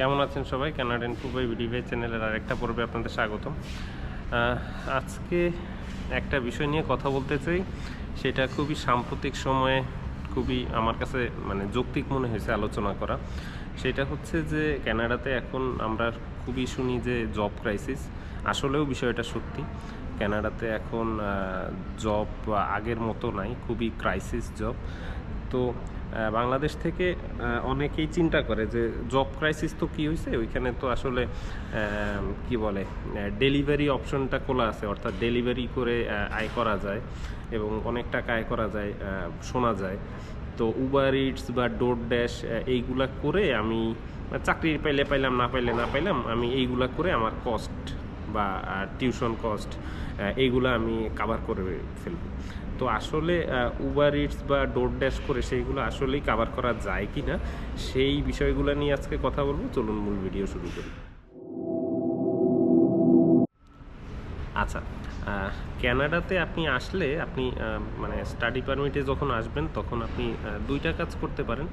কেমন আছেন সবাই? কানাডিয়ান ফুবাই ভিডিভাই চ্যানেলের আরেকটা পর্বে আপনাদের স্বাগতম। আজকে একটা বিষয় নিয়ে কথা বলতে চাই। সেটা খুবই সাম্প্রতিক সময়ে খুবই আমার কাছে মানে যৌক্তিক মনে হয়েছে আলোচনা করা। সেটা হচ্ছে যে ক্যানাডাতে এখন আমরা খুবই শুনি যে জব ক্রাইসিস আসলেও বিষয়টা সত্যি। ক্যানাডাতে এখন জব আগের মতো নাই, খুবই ক্রাইসিস জব তো বাংলাদেশ থেকে অনেকেই চিন্তা করে যে জব ক্রাইসিস তো কী হয়েছে ওইখানে তো আসলে কি বলে ডেলিভারি অপশনটা খোলা আছে, অর্থাৎ ডেলিভারি করে আয় করা যায় এবং অনেক টাকা আয় করা যায় শোনা যায়। তো উবার ইটস বা ডোর ড্যাশ এইগুলা করে আমি, চাকরি পাইলে পাইলাম, না পাইলে না পাইলাম, আমি এইগুলা করে আমার কস্ট বা টিউশন কস্ট এইগুলো আমি কাভার করে ফেলব। তো আসলে উবার ইটস বা ডোর ড্যাশ করে সেইগুলো আসলেই কাভার করা যায় কি না সেই বিষয়গুলো নিয়ে আজকে কথা বলব। চলুন মূল ভিডিও শুরু করি। আচ্ছা আহ, কানাডাতে আপনি আসলে আপনি মানে স্টাডি পারমিটে যখন আসবেন তখন আপনি দুইটা কাজ করতে পারেন।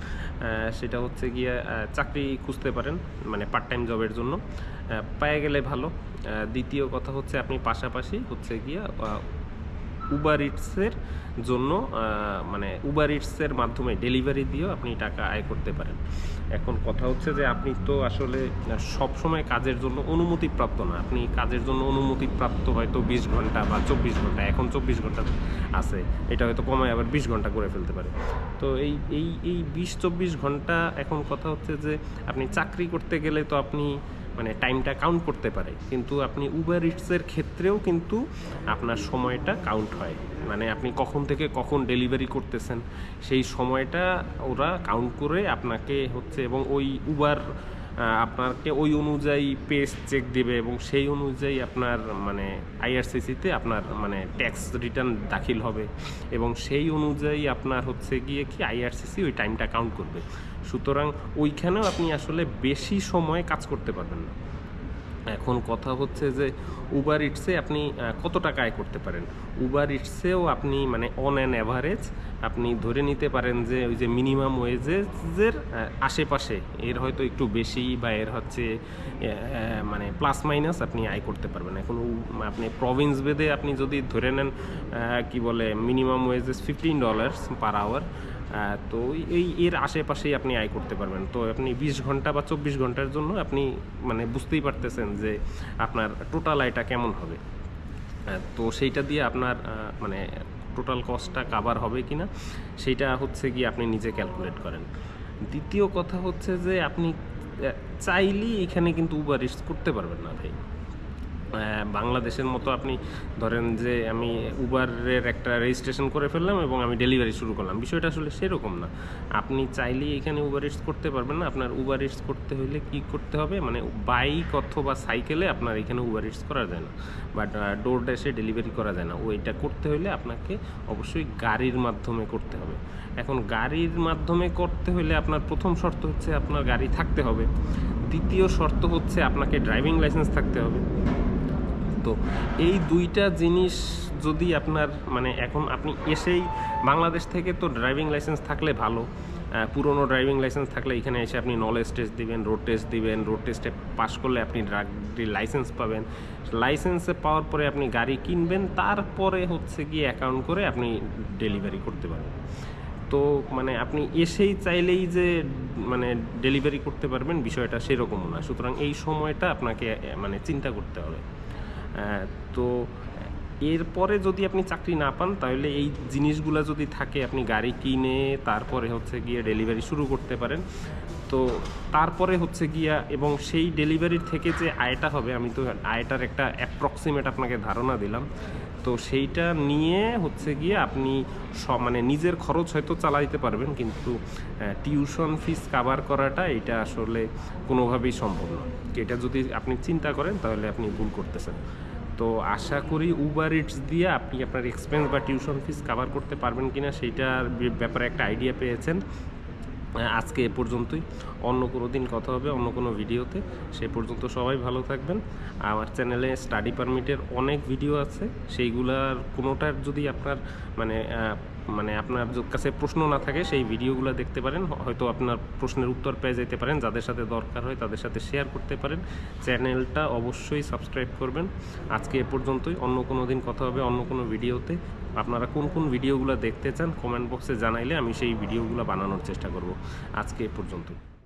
সেটা হচ্ছে গিয়ে চাকরি খুঁজতে পারেন মানে পার্ট টাইম জবের জন্য। পেয়ে গেলে ভালো। দ্বিতীয় কথা হচ্ছে আপনি পাশাপাশি হচ্ছে গিয়ে উবার ইটসের জন্য মানে উবার ইটসের মাধ্যমে ডেলিভারি দিয়েও আপনি টাকা আয় করতে পারেন। এখন কথা হচ্ছে যে আপনি তো আসলে সব সময় কাজের জন্য অনুমতিপ্রাপ্ত না। আপনি কাজের জন্য অনুমতিপ্রাপ্ত হয়তো বিশ ঘণ্টা বা চব্বিশ ঘণ্টা, এখন চব্বিশ ঘণ্টা আছে। এটা হয়তো কমায় আবার বিশ ঘণ্টা করে ফেলতে পারে। তো এই এই এই বিশ চব্বিশ ঘণ্টা এখন কথা হচ্ছে যে আপনি চাকরি করতে গেলে তো আপনি মানে টাইমটা কাউন্ট করতে পারে। কিন্তু আপনি উবার ইটসের ক্ষেত্রেও কিন্তু আপনার সময়টা কাউন্ট হয়। মানে আপনি কখন থেকে কখন ডেলিভারি করতেছেন, সেই সময়টা ওরা কাউন্ট করে আপনাকে হচ্ছে এবং ওই উবার আপনাকে ওই অনুযায়ী পেস চেক দেবে এবং সেই অনুযায়ী আপনার মানে আইআরসিসিতে আপনার মানে ট্যাক্স রিটার্ন দাখিল হবে এবং সেই অনুযায়ী আপনার হচ্ছে গিয়ে কি আইআরসিসি ওই টাইমটা কাউন্ট করবে। সুতরাং ওইখানেও আপনি আসলে বেশি সময় কাজ করতে পারবেন না। এখন কথা হচ্ছে যে উবার ইটসে আপনি কত টাকা আয় করতে পারেন? উবার ইটসেও আপনি মানে অন অ্যান অ্যাভারেজ আপনি ধরে নিতে পারেন যে ওই যে মিনিমাম ওয়েজেসের আশেপাশে, এর হয়তো একটু বেশি বা এর হচ্ছে মানে প্লাস মাইনাস আপনি আয় করতে পারবেন। এখন আপনি প্রভিন্স বেদে আপনি যদি ধরে নেন কি বলে minimum wages fifteen dollars per hour তো এই- এর আশেপাশেই আপনি আয় করতে পারবেন। তো আপনি বিশ ঘণ্টা বা চব্বিশ ঘণ্টার জন্য আপনি মানে বুঝতেই পারতেছেন যে আপনার টোটাল আয়টা কেমন হবে। তো সেইটা দিয়ে আপনার মানে টোটাল কস্টটা কাভার হবে কি না সেইটা হচ্ছে কি আপনি নিজে ক্যালকুলেট করেন। দ্বিতীয় কথা হচ্ছে যে আপনি চাইলেই এখানে কিন্তু উবার ইটস করতে পারবেন না ভাই। বাংলাদেশের মতো আপনি ধরেন যে আমি উবারের একটা রেজিস্ট্রেশন করে ফেললাম এবং আমি ডেলিভারি শুরু করলাম। বিষয়টা আসলে সেরকম না। আপনি চাইলেই এখানে উবার ইটস করতে পারবেন না। আপনার উবার ইটস করতে হলে কি করতে হবে? মানে বাইক অথবা সাইকেলে আপনার এখানে উবার ইটস করা যায় না। বাট ডোর ড্যাশে ডেলিভারি করা যায় না। ওইটা করতে হলে আপনাকে অবশ্যই গাড়ির মাধ্যমে করতে হবে। এখন গাড়ির মাধ্যমে করতে হলে আপনার প্রথম শর্ত হচ্ছে আপনার গাড়ি থাকতে হবে। দ্বিতীয় শর্ত হচ্ছে আপনাকে ড্রাইভিং লাইসেন্স থাকতে হবে। তো এই দুইটা জিনিস যদি আপনার মানে এখন আপনি এসেই বাংলাদেশ থেকে তো ড্রাইভিং লাইসেন্স থাকলে ভালো পুরনো ড্রাইভিং লাইসেন্স থাকলে এখানে এসে আপনি নলেজ টেস্ট দিবেন রোড টেস্ট দিবেন রোড টেস্টে পাস করলে আপনি গাড়ির লাইসেন্স পাবেন। লাইসেন্সে পাওয়ার পরে আপনি গাড়ি কিনবেন, তারপরে হচ্ছে গিয়ে অ্যাকাউন্ট করে আপনি ডেলিভারি করতে পারবেন। তো মানে আপনি এসেই চাইলেই যে মানে ডেলিভারি করতে পারবেন, বিষয়টা সেরকমও না। সুতরাং এই সময়টা আপনাকে মানে চিন্তা করতে হবে। তো এরপরে যদি আপনি চাকরি না পান, তাহলে এই জিনিসগুলো যদি থাকে, আপনি গাড়ি কিনে তারপরে হচ্ছে গিয়ে ডেলিভারি শুরু করতে পারেন। তো তারপরে হচ্ছে গিয়া এবং সেই ডেলিভারির থেকে যে আয়টা হবে, আমি তো আয়টার একটা অ্যাপ্রক্সিমেট আপনাকে ধারণা দিলাম। তো সেইটা নিয়ে হচ্ছে গিয়ে আপনি সব মানে নিজের খরচ হয়তো চালাইতে পারবেন, কিন্তু টিউশন ফিস কাভার করাটা এটা আসলে কোনোভাবেই সম্ভব নয়। এটা যদি আপনি চিন্তা করেন, তাহলে আপনি ভুল করতেছেন। তো আশা করি উবার ইটস দিয়ে আপনি আপনার এক্সপেন্স বা টিউশন ফিস কাভার করতে পারবেন কিনা সেইটার ব্যাপারে একটা আইডিয়া পেয়েছেন। আজকে এ পর্যন্তই। অন্য কোনো দিন কথা হবে, অন্য কোনো ভিডিওতে। সে পর্যন্ত সবাই ভালো থাকবেন। আমার চ্যানেলে স্টাডি পারমিটের অনেক ভিডিও আছে। সেইগুলার কোনোটার যদি আপনার মানে মানে আপনার কাছে প্রশ্ন না থাকে, সেই ভিডিওগুলো দেখতে পারেন। হয়তো আপনার প্রশ্নের উত্তর পেয়ে যেতে পারেন, যাদের সাথে দরকার হয় তাদের সাথে শেয়ার করতে পারেন। চ্যানেলটা অবশ্যই সাবস্ক্রাইব করবেন। আজকে এ পর্যন্তই। অন্য কোনো দিন কথা হবে অন্য কোনো ভিডিওতে। আপনারা কোন কোন ভিডিওগুলো দেখতে চান কমেন্ট বক্সে জানাইলে আমি সেই ভিডিওগুলো বানানোর চেষ্টা করব। আজকে এ পর্যন্তই।